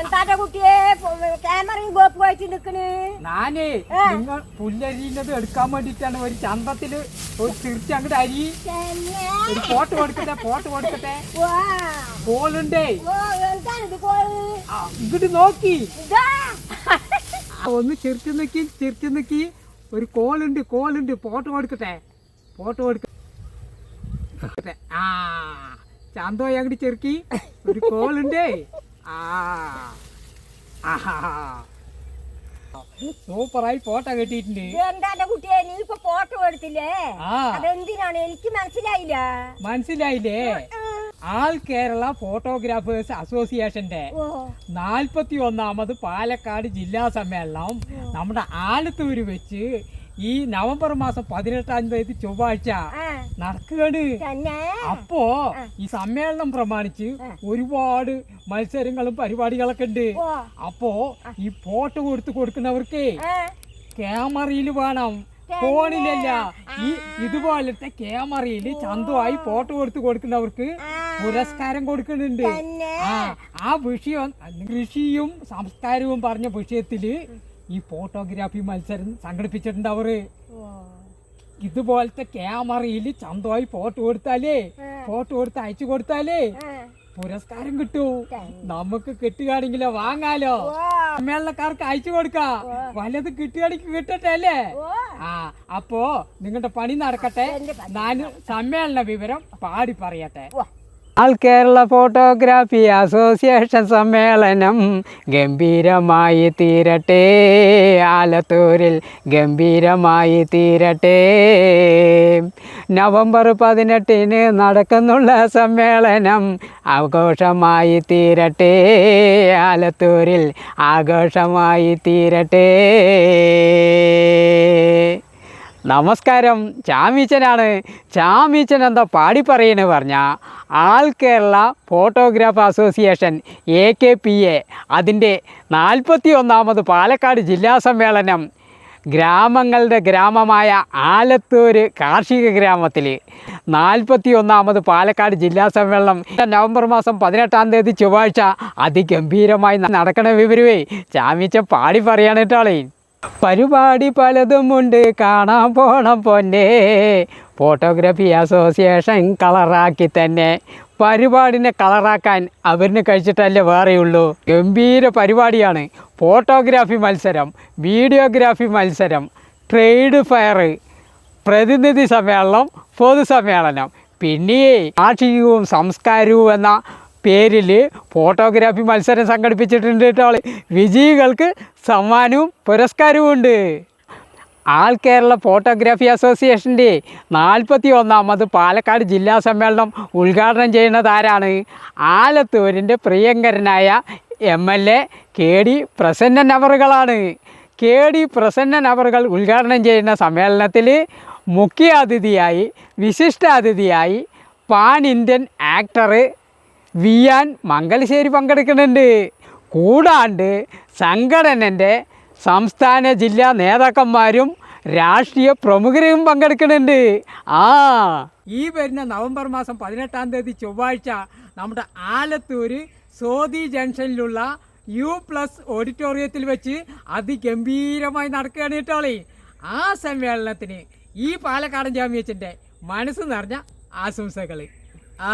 എന്താ കുട്ടിയെ? ക്യാമറയും ഗോപ്പ് വെച്ച് നിക്കണ് ഞാനേ. നിങ്ങൾ പുല്ലരിയുന്നത് എടുക്കാൻ വേണ്ടിട്ടാണ് ഒരു ചന്തത്തിൽ ഒരു തിരിച്ച് അങ്ങോട്ട് അരി. ഒരു പോട്ട് കൊടുക്കട്ടെ പോട്ട് കൊടുക്കട്ടെ. കോളുണ്ടേ ഇങ്ങോട്ട് നോക്കി. ഒന്ന് ചിരിച്ചു നിക്കി ചിരിച്ചു നിക്കി. ഒരു കോളുണ്ട് കോളുണ്ട്. ഫോട്ടോ കൊടുക്കട്ടെ. ഫോട്ടോ കൊടുക്കട്ടെ ആ ചാന്തോ അങ്ങോട്ട് ചെറുക്കി. ഒരു കോളുണ്ടേ. സൂപ്പറായി ഫോട്ടോ കിട്ടിയിട്ടുണ്ട്. എന്താ കുട്ടിയെ? നീ ഇപ്പൊ ഫോട്ടോ എടുത്തില്ലേ? അതെന്തിനാണ്? എനിക്ക് മനസ്സിലായില്ല. മനസ്സിലായില്ലേ? ആൾ കേരള ഫോട്ടോഗ്രാഫേഴ്സ് അസോസിയേഷന്റെ നാൽപ്പത്തി ഒന്നാമത് പാലക്കാട് ജില്ലാ സമ്മേളനം നമ്മുടെ ആലത്തൂര് വെച്ച് ഈ നവംബർ മാസം പതിനെട്ടാം തീയതി ചൊവ്വാഴ്ച നടക്കുകയാണ്. അപ്പോ ഈ സമ്മേളനം പ്രമാണിച്ച് ഒരുപാട് മത്സരങ്ങളും പരിപാടികളൊക്കെ ഉണ്ട്. അപ്പോ ഈ ഫോട്ടോ കൊടുത്ത് കൊടുക്കുന്നവർക്ക് ക്യാമറയിൽ വേണം. ഫോണിലല്ല. ഈ ഇതുപോലത്തെ ക്യാമറയിൽ ചന്തമായി ഫോട്ടോ കൊടുത്ത് കൊടുക്കുന്നവർക്ക് പുരസ്കാരം കൊടുക്കുന്നുണ്ട്. ആ. ആ വിഷയം കൃഷിയും സംസ്കാരവും പറഞ്ഞ വിഷയത്തിൽ ഈ ഫോട്ടോഗ്രാഫി മത്സരം സംഘടിപ്പിച്ചിട്ടുണ്ട് അവർ. ഇതുപോലത്തെ ക്യാമറയിൽ ചന്തമായി ഫോട്ടോ കൊടുത്താലേ ഫോട്ടോ കൊടുത്ത് അയച്ചു കൊടുത്താലേ പുരസ്കാരം കിട്ടൂ. നമുക്ക് കിട്ടുകയാണെങ്കിലോ വാങ്ങാലോ. സമ്മേളനക്കാർക്ക് അയച്ചു കൊടുക്കാം. വല്ലത് കിട്ടുകയാണെങ്കിൽ കിട്ടട്ടെ അല്ലേ ആ അപ്പോ നിങ്ങളുടെ പണി നടക്കട്ടെ. ഞാൻ സമ്മേളന വിവരം പാടി പറയട്ടെ. ആൾ കേരള ഫോട്ടോഗ്രാഫി അസോസിയേഷൻ സമ്മേളനം ഗംഭീരമായി തീരട്ടെ. ആലത്തൂരിൽ ഗംഭീരമായി തീരട്ടെ. നവംബർ പതിനെട്ടിന് നടക്കുന്നുള്ള സമ്മേളനം ആഘോഷമായി തീരട്ടെ. ആലത്തൂരിൽ ആഘോഷമായി തീരട്ടെ. നമസ്കാരം. ചാമീച്ചനാണ്. ചാമീച്ചൻ എന്താ പാടി പറയണ പറഞ്ഞാൽ ആൾ Kerala photograph association A K P A. അതിന്റെ നാൽപ്പത്തി ഒന്നാമത് പാലക്കാട് ജില്ലാ സമ്മേളനം. ഗ്രാമങ്ങളുടെ ഗ്രാമമായ ആലത്തൂർ കാർഷിക ഗ്രാമത്തിൽ നാൽപ്പത്തി ഒന്നാമത് പാലക്കാട് ജില്ലാ സമ്മേളനം. നവംബർ മാസം പതിനെട്ടാം തീയതി ചൊവ്വാഴ്ച അതിഗംഭീരമായി നടക്കണ വിവരമേ ചാമീച്ചൻ പാടി പറയാണ് കേട്ടോളേ പരിപാടി പലതുമുണ്ട് കാണാൻ പോണം പൊന്നെ. ഫോട്ടോഗ്രാഫി അസോസിയേഷൻ കളറാക്കി തന്നെ. പരിപാടിനെ കളറാക്കാൻ അവരിന് കഴിച്ചിട്ടല്ലേ വേറെയുള്ളൂ. ഗംഭീര പരിപാടിയാണ്. ഫോട്ടോഗ്രാഫി മത്സരം വീഡിയോഗ്രാഫി മത്സരം ട്രേഡ് ഫെയർ പ്രതിനിധി സമ്മേളനം പൊതുസമ്മേളനം. പിന്നെ കാർഷികവും സംസ്കാരവും എന്ന പേരിൽ ഫോട്ടോഗ്രാഫി മത്സരം സംഘടിപ്പിച്ചിട്ടുണ്ട് കേട്ടോ വിജയികൾക്ക് സമ്മാനവും പുരസ്കാരവും ഉണ്ട്. ആൾ കേരള ഫോട്ടോഗ്രാഫി അസോസിയേഷന്റെ നാൽപ്പത്തി ഒന്നാമത് പാലക്കാട് ജില്ലാ സമ്മേളനം ഉദ്ഘാടനം ചെയ്യുന്നത് ആരാണ്? ആലത്തൂരിന്റെ പ്രിയങ്കരനായ M L A K D Prasannan അവറുകളാണ്. K D Prasannan അവറുകൾ ഉദ്ഘാടനം ചെയ്യുന്ന സമ്മേളനത്തിൽ മുഖ്യാതിഥിയായി വിശിഷ്ടാതിഥിയായി pan Indian actor Viyan Mangalassery പങ്കെടുക്കുന്നുണ്ട്. കൂടാണ്ട് സംഘടനന്റെ സംസ്ഥാന ജില്ലാ നേതാക്കന്മാരും രാഷ്ട്രീയ പ്രമുഖരും പങ്കെടുക്കുന്നുണ്ട്. ആ ഈ വരുന്ന നവംബർ മാസം പതിനെട്ടാം തീയതി ചൊവ്വാഴ്ച നമ്മുടെ ആലത്തൂര് സോദി ജംഗ്ഷനിലുള്ള യു പ്ലസ് ഓഡിറ്റോറിയത്തിൽ വെച്ച് അതിഗംഭീരമായി നടക്കുകയാണ് കേട്ടോളി ആ സമ്മേളനത്തിന് ഈ പാലക്കാടൻ ജാമ്യച്ചന്റെ മനസ്സ് നിറഞ്ഞ ആശംസകൾ ആ.